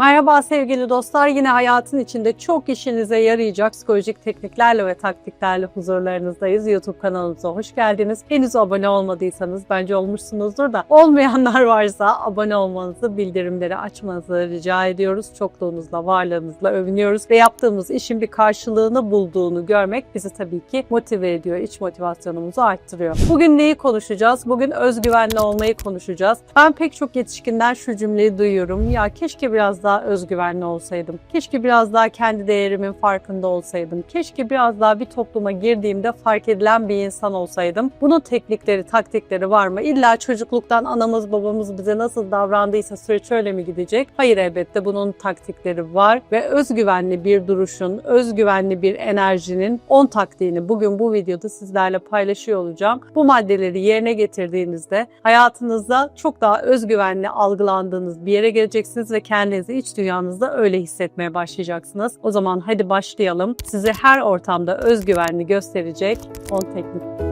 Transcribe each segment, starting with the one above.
Merhaba sevgili dostlar. Yine hayatın içinde çok işinize yarayacak psikolojik tekniklerle ve taktiklerle huzurlarınızdayız. YouTube kanalımıza hoş geldiniz. Henüz abone olmadıysanız bence olmuşsunuzdur da olmayanlar varsa abone olmanızı, bildirimleri açmanızı rica ediyoruz. Çokluğunuzla, varlığınızla övünüyoruz ve yaptığımız işin bir karşılığını bulduğunu görmek bizi tabii ki motive ediyor. İç motivasyonumuzu arttırıyor. Bugün neyi konuşacağız? Bugün özgüvenli olmayı konuşacağız. Ben pek çok yetişkinden şu cümleyi duyuyorum. Ya keşke biraz daha özgüvenli olsaydım. Keşke biraz daha kendi değerimin farkında olsaydım. Keşke biraz daha bir topluma girdiğimde fark edilen bir insan olsaydım. Bunun teknikleri, taktikleri var mı? İlla çocukluktan anamız babamız bize nasıl davrandıysa süreç öyle mi gidecek? Hayır elbette bunun taktikleri var ve özgüvenli bir duruşun, özgüvenli bir enerjinin 10 taktiğini bugün bu videoda sizlerle paylaşıyor olacağım. Bu maddeleri yerine getirdiğinizde hayatınızda çok daha özgüvenli algılandığınız bir yere geleceksiniz ve kendinizi iç dünyanızda öyle hissetmeye başlayacaksınız. O zaman hadi başlayalım. Sizi her ortamda özgüvenli gösterecek 10 teknik.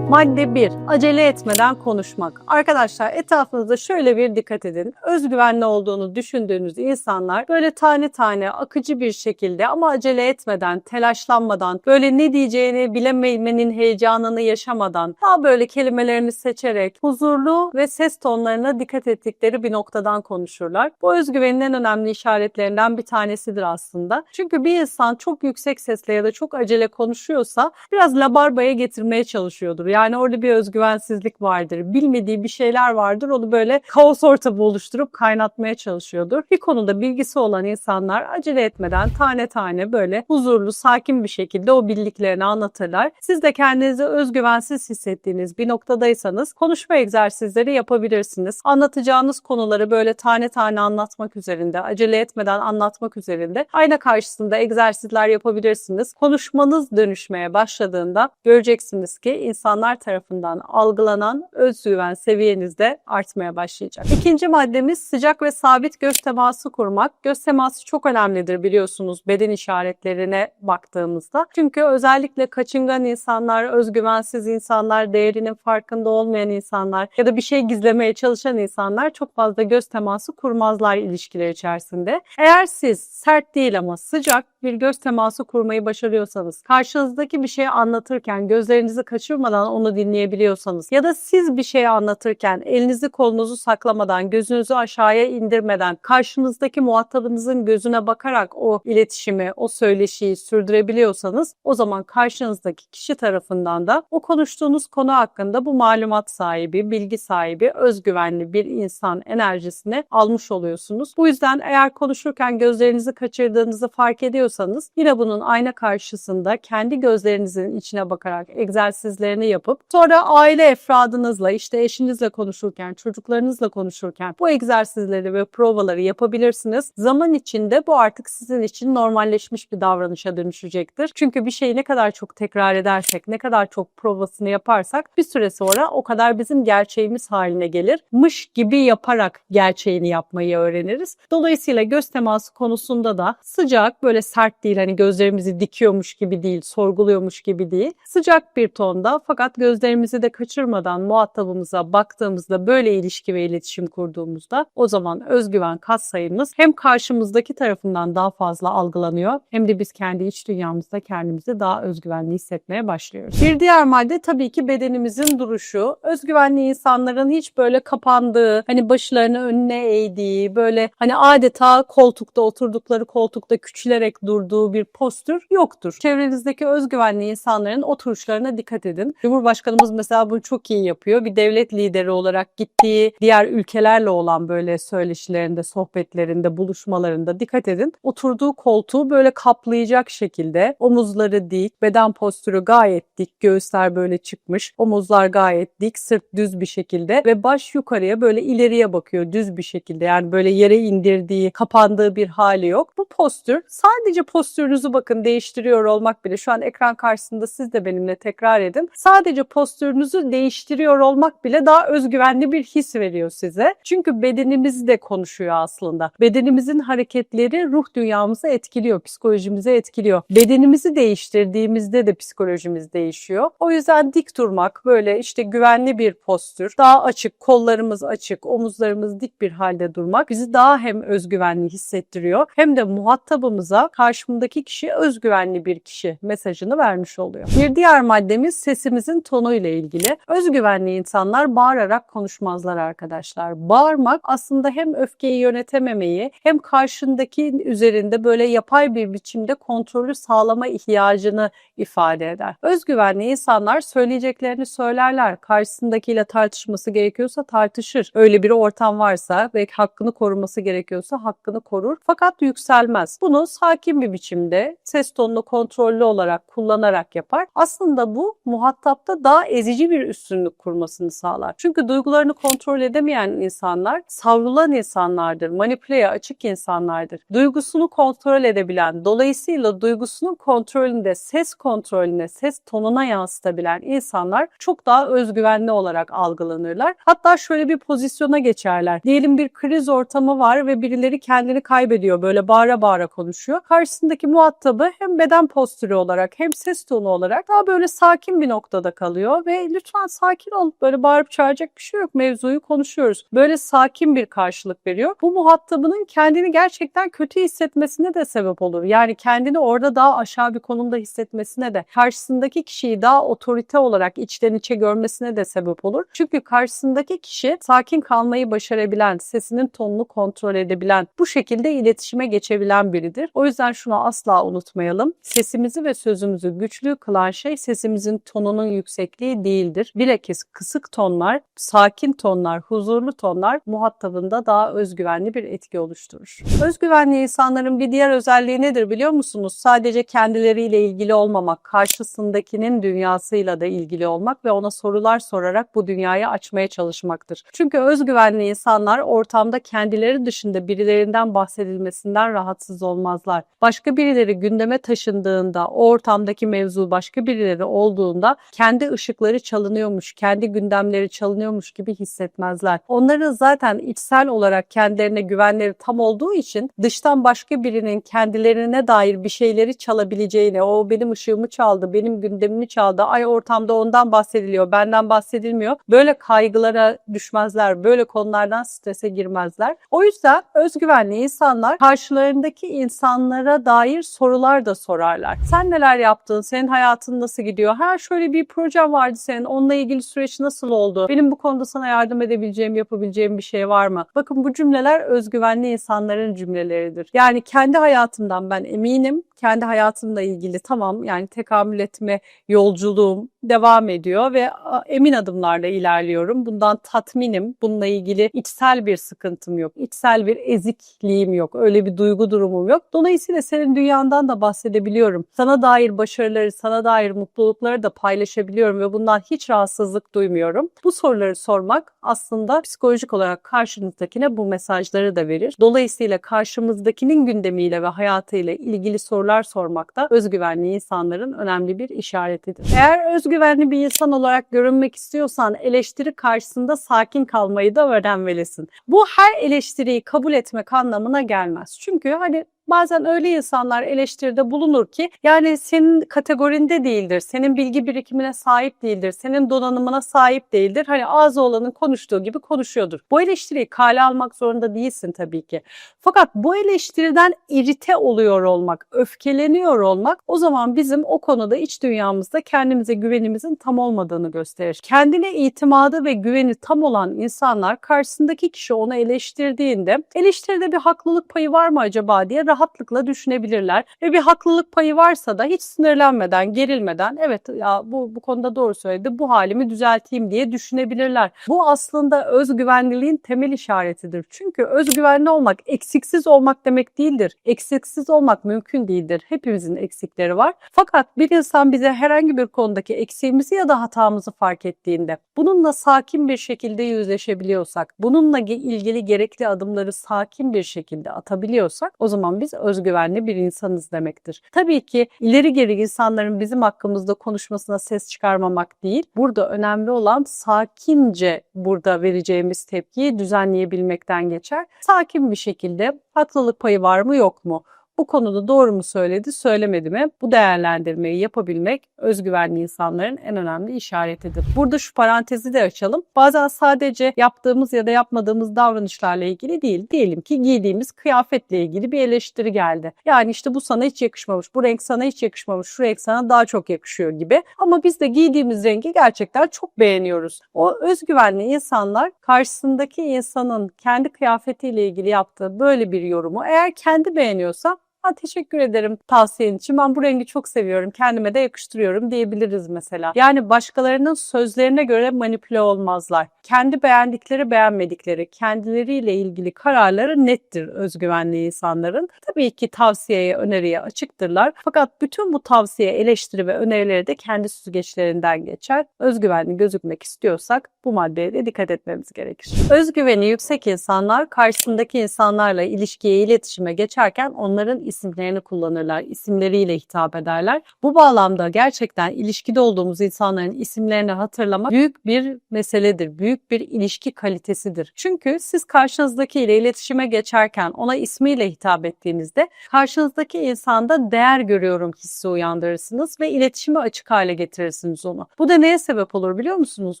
Madde 1. Acele etmeden konuşmak. Arkadaşlar etrafınızda şöyle bir dikkat edin. Özgüvenli olduğunu düşündüğünüz insanlar böyle tane tane akıcı bir şekilde ama acele etmeden, telaşlanmadan, böyle ne diyeceğini bilememenin heyecanını yaşamadan, daha böyle kelimelerini seçerek huzurlu ve ses tonlarına dikkat ettikleri bir noktadan konuşurlar. Bu özgüvenin en önemli işaretlerinden bir tanesidir aslında. Çünkü bir insan çok yüksek sesle ya da çok acele konuşuyorsa biraz labarbaya getirmeye çalışıyordur. Yani orada bir özgüvensizlik vardır. Bilmediği bir şeyler vardır. Onu böyle kaos ortamı oluşturup kaynatmaya çalışıyordur. Bir konuda bilgisi olan insanlar acele etmeden tane tane böyle huzurlu, sakin bir şekilde o bildiklerini anlatırlar. Siz de kendinizi özgüvensiz hissettiğiniz bir noktadaysanız konuşma egzersizleri yapabilirsiniz. Anlatacağınız konuları böyle tane tane anlatmak üzerinde, acele etmeden anlatmak üzerinde ayna karşısında egzersizler yapabilirsiniz. Konuşmanız dönüşmeye başladığında göreceksiniz ki insanlar tarafından algılanan özgüven seviyeniz de artmaya başlayacak. İkinci maddemiz sıcak ve sabit göz teması kurmak. Göz teması çok önemlidir biliyorsunuz beden işaretlerine baktığımızda. Çünkü özellikle kaçıngan insanlar, özgüvensiz insanlar, değerinin farkında olmayan insanlar ya da bir şey gizlemeye çalışan insanlar çok fazla göz teması kurmazlar ilişkiler içerisinde. Eğer siz sert değil ama sıcak bir göz teması kurmayı başarıyorsanız, karşınızdaki bir şeyi anlatırken gözlerinizi kaçırmadan onu dinleyebiliyorsanız ya da siz bir şey anlatırken elinizi kolunuzu saklamadan, gözünüzü aşağıya indirmeden, karşınızdaki muhatabınızın gözüne bakarak o iletişimi, o söyleşiyi sürdürebiliyorsanız o zaman karşınızdaki kişi tarafından da o konuştuğunuz konu hakkında bu malumat sahibi, bilgi sahibi, özgüvenli bir insan enerjisini almış oluyorsunuz. Bu yüzden eğer konuşurken gözlerinizi kaçırdığınızı fark ediyorsanız yine bunun ayna karşısında kendi gözlerinizin içine bakarak egzersizlerini yapıp sonra aile efradınızla işte eşinizle konuşurken, çocuklarınızla konuşurken bu egzersizleri ve provaları yapabilirsiniz. Zaman içinde bu artık sizin için normalleşmiş bir davranışa dönüşecektir. Çünkü bir şeyi ne kadar çok tekrar edersek, ne kadar çok provasını yaparsak bir süre sonra o kadar bizim gerçeğimiz haline gelir. Mış gibi yaparak gerçeğini yapmayı öğreniriz. Dolayısıyla göz teması konusunda da sıcak, böyle sert değil hani gözlerimizi dikiyormuş gibi değil, sorguluyormuş gibi değil. Sıcak bir tonda fakat gözlerimizi de kaçırmadan muhatabımıza baktığımızda böyle ilişki ve iletişim kurduğumuzda o zaman özgüven katsayımız hem karşımızdaki tarafından daha fazla algılanıyor hem de biz kendi iç dünyamızda kendimizi daha özgüvenli hissetmeye başlıyoruz. Bir diğer madde tabii ki bedenimizin duruşu. Özgüvenli insanların hiç böyle kapandığı, hani başlarını önüne eğdiği, böyle hani adeta koltukta oturdukları koltukta küçülerek durduğu bir postür yoktur. Çevrenizdeki özgüvenli insanların oturuşlarına dikkat edin. Cumhurbaşkanımız mesela bunu çok iyi yapıyor. Bir devlet lideri olarak gittiği diğer ülkelerle olan böyle söyleşilerinde, sohbetlerinde, buluşmalarında dikkat edin. Oturduğu koltuğu böyle kaplayacak şekilde omuzları dik, beden postürü gayet dik, göğüsler böyle çıkmış, omuzlar gayet dik, sırt düz bir şekilde ve baş yukarıya böyle ileriye bakıyor düz bir şekilde. Yani böyle yere indirdiği, kapandığı bir hali yok. Bu postür sadece Sadece postürünüzü bakın değiştiriyor olmak bile şu an ekran karşısında siz de benimle tekrar edin. Sadece postürünüzü değiştiriyor olmak bile daha özgüvenli bir his veriyor size. Çünkü bedenimiz de konuşuyor aslında. Bedenimizin hareketleri ruh dünyamızı etkiliyor, psikolojimizi etkiliyor. Bedenimizi değiştirdiğimizde de psikolojimiz değişiyor. O yüzden dik durmak, böyle işte güvenli bir postür, daha açık, kollarımız açık, omuzlarımız dik bir halde durmak bizi daha hem özgüvenli hissettiriyor hem de muhatabımıza karşımdaki kişi özgüvenli bir kişi mesajını vermiş oluyor. Bir diğer maddemiz sesimizin tonu ile ilgili. Özgüvenli insanlar bağırarak konuşmazlar arkadaşlar. Bağırmak aslında hem öfkeyi yönetememeyi hem karşındaki üzerinde böyle yapay bir biçimde kontrolü sağlama ihtiyacını ifade eder. Özgüvenli insanlar söyleyeceklerini söylerler. Karşısındakiyle tartışması gerekiyorsa tartışır. Öyle bir ortam varsa ve hakkını koruması gerekiyorsa hakkını korur. Fakat yükselmez. Bunu sakin bir biçimde ses tonunu kontrollü olarak kullanarak yapar. Aslında bu muhatapta daha ezici bir üstünlük kurmasını sağlar. Çünkü duygularını kontrol edemeyen insanlar savrulan insanlardır. Manipüleye açık insanlardır. Duygusunu kontrol edebilen, dolayısıyla duygusunun kontrolünde, ses kontrolüne, ses tonuna yansıtabilen insanlar çok daha özgüvenli olarak algılanırlar. Hatta şöyle bir pozisyona geçerler. Diyelim bir kriz ortamı var ve birileri kendini kaybediyor. Böyle bağıra bağıra konuşuyor. Karşısındaki muhatabı hem beden postürü olarak hem ses tonu olarak daha böyle sakin bir noktada kalıyor ve lütfen sakin ol. Böyle bağırıp çağıracak bir şey yok. Mevzuyu konuşuyoruz. Böyle sakin bir karşılık veriyor. Bu muhatabının kendini gerçekten kötü hissetmesine de sebep olur. Yani kendini orada daha aşağı bir konumda hissetmesine de karşısındaki kişiyi daha otorite olarak içten içe görmesine de sebep olur. Çünkü karşısındaki kişi sakin kalmayı başarabilen, sesinin tonunu kontrol edebilen, bu şekilde iletişime geçebilen biridir. O yüzden şunu asla unutmayalım. Sesimizi ve sözümüzü güçlü kılan şey sesimizin tonunun yüksekliği değildir. Bilakis kısık tonlar, sakin tonlar, huzurlu tonlar muhatabında daha özgüvenli bir etki oluşturur. Özgüvenli insanların bir diğer özelliği nedir biliyor musunuz? Sadece kendileriyle ilgili olmamak, karşısındakinin dünyasıyla da ilgili olmak ve ona sorular sorarak bu dünyayı açmaya çalışmaktır. Çünkü özgüvenli insanlar ortamda kendileri dışında birilerinden bahsedilmesinden rahatsız olmazlar. Başka birileri gündeme taşındığında, o ortamdaki mevzu başka birileri olduğunda kendi ışıkları çalınıyormuş, kendi gündemleri çalınıyormuş gibi hissetmezler. Onların zaten içsel olarak kendilerine güvenleri tam olduğu için dıştan başka birinin kendilerine dair bir şeyleri çalabileceğine, o benim ışığımı çaldı, benim gündemimi çaldı, ay ortamda ondan bahsediliyor, benden bahsedilmiyor. Böyle kaygılara düşmezler, böyle konulardan strese girmezler. O yüzden özgüvenli insanlar karşılarındaki insanlara dair sorular da sorarlar. Sen neler yaptın? Senin hayatın nasıl gidiyor? Ha şöyle bir projem vardı senin. Onunla ilgili süreç nasıl oldu? Benim bu konuda sana yardım edebileceğim, yapabileceğim bir şey var mı? Bakın bu cümleler özgüvenli insanların cümleleridir. Yani kendi hayatımdan ben eminim. Kendi hayatımla ilgili tamam yani tekamül etme yolculuğum devam ediyor ve emin adımlarla ilerliyorum. Bundan tatminim. Bununla ilgili içsel bir sıkıntım yok. İçsel bir ezikliğim yok. Öyle bir duygu durumum yok. Dolayısıyla senin dünyandan da bahsedebiliyorum. Sana dair başarıları, sana dair mutlulukları da paylaşabiliyorum ve bundan hiç rahatsızlık duymuyorum. Bu soruları sormak aslında psikolojik olarak karşınızdakine bu mesajları da verir. Dolayısıyla karşımızdakinin gündemiyle ve hayatıyla ilgili sorular sormak da özgüvenli insanların önemli bir işaretidir. Eğer özgüvenli bir insan olarak görünmek istiyorsan eleştiri karşısında sakin kalmayı da öğrenmelisin. Bu her eleştiriyi kabul etmek anlamına gelmez. Çünkü hani Bazen öyle insanlar eleştiride bulunur ki yani senin kategorinde değildir, senin bilgi birikimine sahip değildir, senin donanımına sahip değildir. Hani ağzı olanın konuştuğu gibi konuşuyordur. Bu eleştiriyi kale almak zorunda değilsin tabii ki. Fakat bu eleştiriden irite oluyor olmak, öfkeleniyor olmak o zaman bizim o konuda iç dünyamızda kendimize güvenimizin tam olmadığını gösterir. Kendine itimadı ve güveni tam olan insanlar karşısındaki kişi onu eleştirdiğinde eleştiride bir haklılık payı var mı acaba diye rahatlıkla düşünebilirler. Ve bir haklılık payı varsa da hiç sinirlenmeden, gerilmeden evet ya bu bu konuda doğru söyledi. Bu halimi düzelteyim diye düşünebilirler. Bu aslında özgüvenliliğin temel işaretidir. Çünkü özgüvenli olmak eksiksiz olmak demek değildir. Eksiksiz olmak mümkün değildir. Hepimizin eksikleri var. Fakat bir insan bize herhangi bir konudaki eksiğimizi ya da hatamızı fark ettiğinde bununla sakin bir şekilde yüzleşebiliyorsak, bununla ilgili gerekli adımları sakin bir şekilde atabiliyorsak o zaman biz özgüvenli bir insanız demektir. Tabii ki ileri geri insanların bizim hakkımızda konuşmasına ses çıkarmamak değil. Burada önemli olan sakince burada vereceğimiz tepkiyi düzenleyebilmekten geçer. Sakin bir şekilde haklılık payı var mı yok mu? Bu konuda doğru mu söyledi, söylemedi mi? Bu değerlendirmeyi yapabilmek özgüvenli insanların en önemli işaretidir. Burada şu parantezi de açalım. Bazen sadece yaptığımız ya da yapmadığımız davranışlarla ilgili değil. Diyelim ki giydiğimiz kıyafetle ilgili bir eleştiri geldi. Yani işte bu sana hiç yakışmamış, bu renk sana hiç yakışmamış, şu renk sana daha çok yakışıyor gibi. Ama biz de giydiğimiz rengi gerçekten çok beğeniyoruz. O özgüvenli insanlar karşısındaki insanın kendi kıyafetiyle ilgili yaptığı böyle bir yorumu eğer kendi beğeniyorsa Ha, teşekkür ederim tavsiyen için. Ben bu rengi çok seviyorum. Kendime de yakıştırıyorum diyebiliriz mesela. Yani başkalarının sözlerine göre manipüle olmazlar. Kendi beğendikleri, beğenmedikleri, kendileriyle ilgili kararları nettir özgüvenli insanların. Tabii ki tavsiyeye, öneriye açıktırlar. Fakat bütün bu tavsiye, eleştiri ve önerileri de kendi süzgeçlerinden geçer. Özgüvenli gözükmek istiyorsak bu maddeye de dikkat etmemiz gerekir. Özgüveni yüksek insanlar karşısındaki insanlarla ilişkiye, iletişime geçerken onların isimlerini kullanırlar, isimleriyle hitap ederler. Bu bağlamda gerçekten ilişkide olduğumuz insanların isimlerini hatırlamak büyük bir meseledir, büyük bir ilişki kalitesidir. Çünkü siz karşınızdakiyle iletişime geçerken ona ismiyle hitap ettiğinizde karşınızdaki insanda değer görüyorum hissi uyandırırsınız ve iletişime açık hale getirirsiniz onu. Bu da neye sebep olur biliyor musunuz?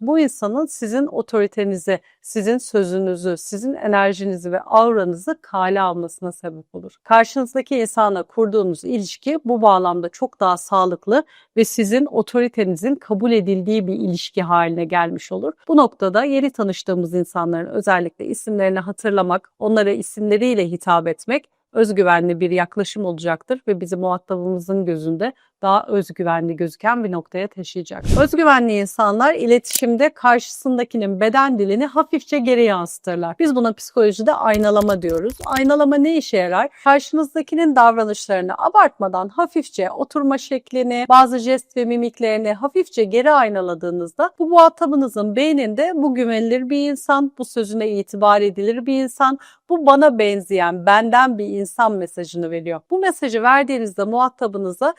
Bu insanın sizin otoritenizi, sizin sözünüzü, sizin enerjinizi ve auranızı kale almasına sebep olur. Karşınızdaki insana kurduğunuz ilişki bu bağlamda çok daha sağlıklı ve sizin otoritenizin kabul edildiği bir ilişki haline gelmiş olur. Bu noktada yeni tanıştığımız insanların özellikle isimlerini hatırlamak, onlara isimleriyle hitap etmek özgüvenli bir yaklaşım olacaktır ve bizi muhatabımızın gözünde daha özgüvenli gözüken bir noktaya taşıyacak. Özgüvenli insanlar iletişimde karşısındakinin beden dilini hafifçe geri yansıtırlar. Biz buna psikolojide aynalama diyoruz. Aynalama ne işe yarar? Karşınızdakinin davranışlarını abartmadan hafifçe oturma şeklini, bazı jest ve mimiklerini hafifçe geri aynaladığınızda bu muhatabınızın beyninde bu güvenilir bir insan, bu sözüne itibar edilir bir insan, bu bana benzeyen, benden bir insan mesajını veriyor. Bu mesajı verdiğinizde muhatabınıza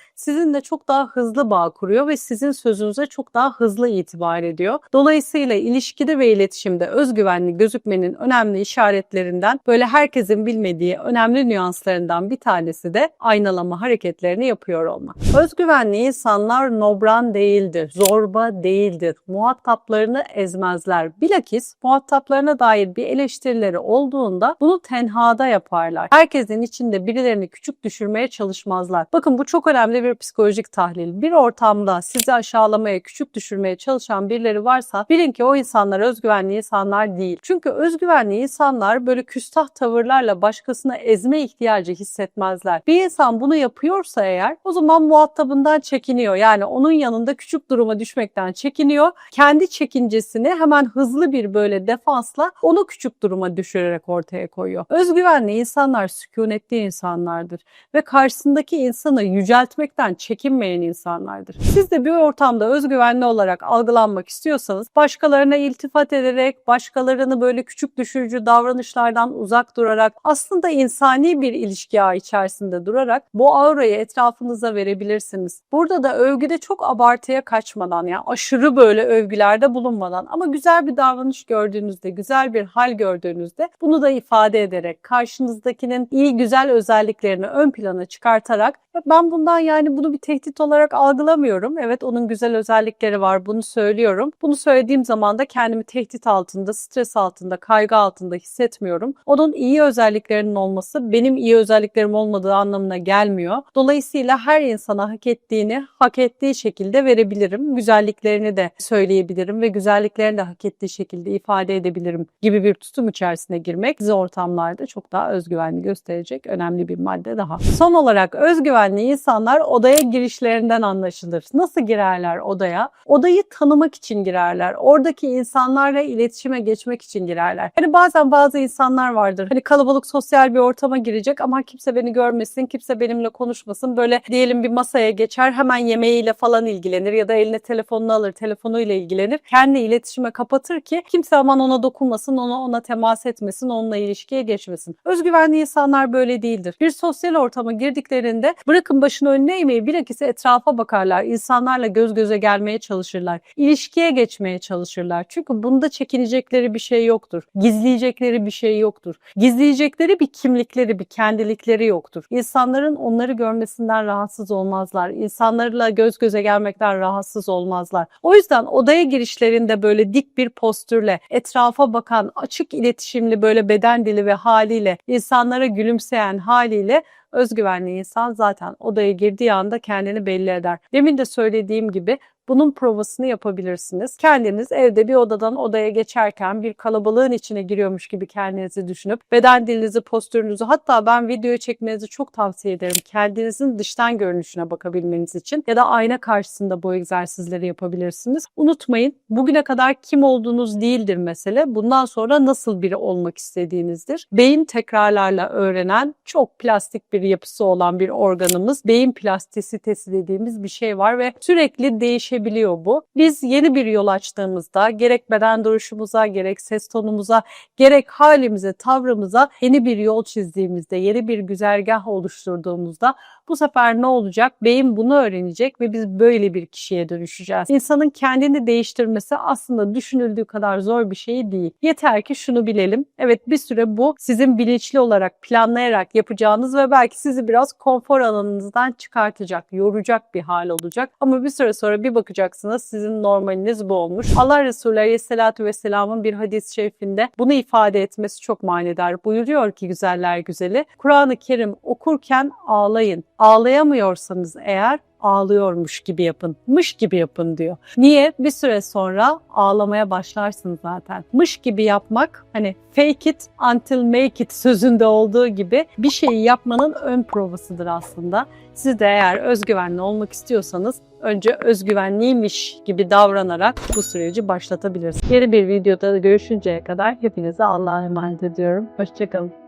sizinle çok daha hızlı bağ kuruyor ve sizin sözünüze çok daha hızlı itibar ediyor. Dolayısıyla ilişkide ve iletişimde özgüvenli gözükmenin önemli işaretlerinden böyle herkesin bilmediği önemli nüanslarından bir tanesi de aynalama hareketlerini yapıyor olmak. Özgüvenli insanlar nobran değildir, zorba değildir, muhataplarını ezmezler. Bilakis muhataplarına dair bir eleştirileri olduğunda bunu tenhada yaparlar. Herkesin içinde birilerini küçük düşürmeye çalışmazlar. Bakın bu çok önemli bir psikolojik tahlil. Bir ortamda sizi aşağılamaya, küçük düşürmeye çalışan birileri varsa bilin ki o insanlar özgüvenli insanlar değil. Çünkü özgüvenli insanlar böyle küstah tavırlarla başkasına ezme ihtiyacı hissetmezler. Bir insan bunu yapıyorsa eğer o zaman muhatabından çekiniyor. Yani onun yanında küçük duruma düşmekten çekiniyor. Kendi çekincesini hemen hızlı bir böyle defansla onu küçük duruma düşürerek ortaya koyuyor. Özgüvenli insanlar sükunetli insanlardır ve karşısındaki insanı yüceltmekten çekinmeyen insanlardır. Siz de bir ortamda özgüvenli olarak algılanmak istiyorsanız başkalarına iltifat ederek, başkalarını böyle küçük düşürücü davranışlardan uzak durarak aslında insani bir ilişki ağı içerisinde durarak bu aurayı etrafınıza verebilirsiniz. Burada da övgüde çok abartıya kaçmadan yani aşırı böyle övgülerde bulunmadan ama güzel bir davranış gördüğünüzde, güzel bir hal gördüğünüzde bunu da ifade ederek karşınızdakinin iyi güzel özelliklerini ön plana çıkartarak ben bundan yani bunu bir tehdit olarak algılamıyorum. Evet onun güzel özellikleri var bunu söylüyorum. Bunu söylediğim zaman da kendimi tehdit altında, stres altında, kaygı altında hissetmiyorum. Onun iyi özelliklerinin olması benim iyi özelliklerim olmadığı anlamına gelmiyor. Dolayısıyla her insana hak ettiğini hak ettiği şekilde verebilirim. Güzelliklerini de söyleyebilirim ve güzelliklerini de hak ettiği şekilde ifade edebilirim gibi bir tutum içerisine girmek bizi ortamlarda çok daha özgüvenli gösterecek önemli bir madde daha. Son olarak özgüven Özgüvenli insanlar odaya girişlerinden anlaşılır. Nasıl girerler odaya? Odayı tanımak için girerler. Oradaki insanlarla iletişime geçmek için girerler. Hani bazen bazı insanlar vardır. Hani kalabalık sosyal bir ortama girecek ama kimse beni görmesin, kimse benimle konuşmasın. Böyle diyelim bir masaya geçer hemen yemeğiyle falan ilgilenir ya da eline telefonunu alır, telefonuyla ilgilenir. Kendi iletişime kapatır ki kimse aman ona dokunmasın, ona ona temas etmesin, onunla ilişkiye geçmesin. Özgüvenli insanlar böyle değildir. Bir sosyal ortama girdiklerinde bırakın başını önüne eğmeyi bilakis etrafa bakarlar. insanlarla göz göze gelmeye çalışırlar. İlişkiye geçmeye çalışırlar. Çünkü bunda çekinecekleri bir şey yoktur. Gizleyecekleri bir şey yoktur. Gizleyecekleri bir kimlikleri, bir kendilikleri yoktur. İnsanların onları görmesinden rahatsız olmazlar. İnsanlarla göz göze gelmekten rahatsız olmazlar. O yüzden odaya girişlerinde böyle dik bir postürle, etrafa bakan, açık iletişimli böyle beden dili ve haliyle, insanlara gülümseyen haliyle özgüvenli insan zaten odaya girdiği anda kendini belli eder. Demin de söylediğim gibi bunun provasını yapabilirsiniz. Kendiniz evde bir odadan odaya geçerken bir kalabalığın içine giriyormuş gibi kendinizi düşünüp beden dilinizi, postürünüzü hatta ben videoyu çekmenizi çok tavsiye ederim. Kendinizin dıştan görünüşüne bakabilmeniz için ya da ayna karşısında bu egzersizleri yapabilirsiniz. Unutmayın bugüne kadar kim olduğunuz değildir mesele. Bundan sonra nasıl biri olmak istediğinizdir. Beyin tekrarlarla öğrenen çok plastik bir yapısı olan bir organımız. Beyin plastisitesi dediğimiz bir şey var ve sürekli değişebiliyor bu. Biz yeni bir yol açtığımızda gerek beden duruşumuza, gerek ses tonumuza, gerek halimize, tavrımıza yeni bir yol çizdiğimizde, yeni bir güzergah oluşturduğumuzda bu sefer ne olacak? Beyin bunu öğrenecek ve biz böyle bir kişiye dönüşeceğiz. İnsanın kendini değiştirmesi aslında düşünüldüğü kadar zor bir şey değil. Yeter ki şunu bilelim. Evet bir süre bu sizin bilinçli olarak planlayarak yapacağınız ve belki sizi biraz konfor alanınızdan çıkartacak, yoracak bir hal olacak. Ama bir süre sonra bir bakacaksınız sizin normaliniz bu olmuş. Allah Resulü Aleyhisselatü Vesselam'ın bir hadis-i şerifinde bunu ifade etmesi çok manidar. Buyuruyor ki güzeller güzeli, Kur'an-ı Kerim okurken ağlayın. Ağlayamıyorsanız eğer ağlıyormuş gibi yapın. Mış gibi yapın diyor. Niye? Bir süre sonra ağlamaya başlarsın zaten. Mış gibi yapmak hani fake it until make it sözünde olduğu gibi bir şeyi yapmanın ön provasıdır aslında. Siz de eğer özgüvenli olmak istiyorsanız önce özgüvenliymiş gibi davranarak bu süreci başlatabilirsiniz. Yeni bir videoda görüşünceye kadar hepinize Allah'a emanet ediyorum. Hoşçakalın.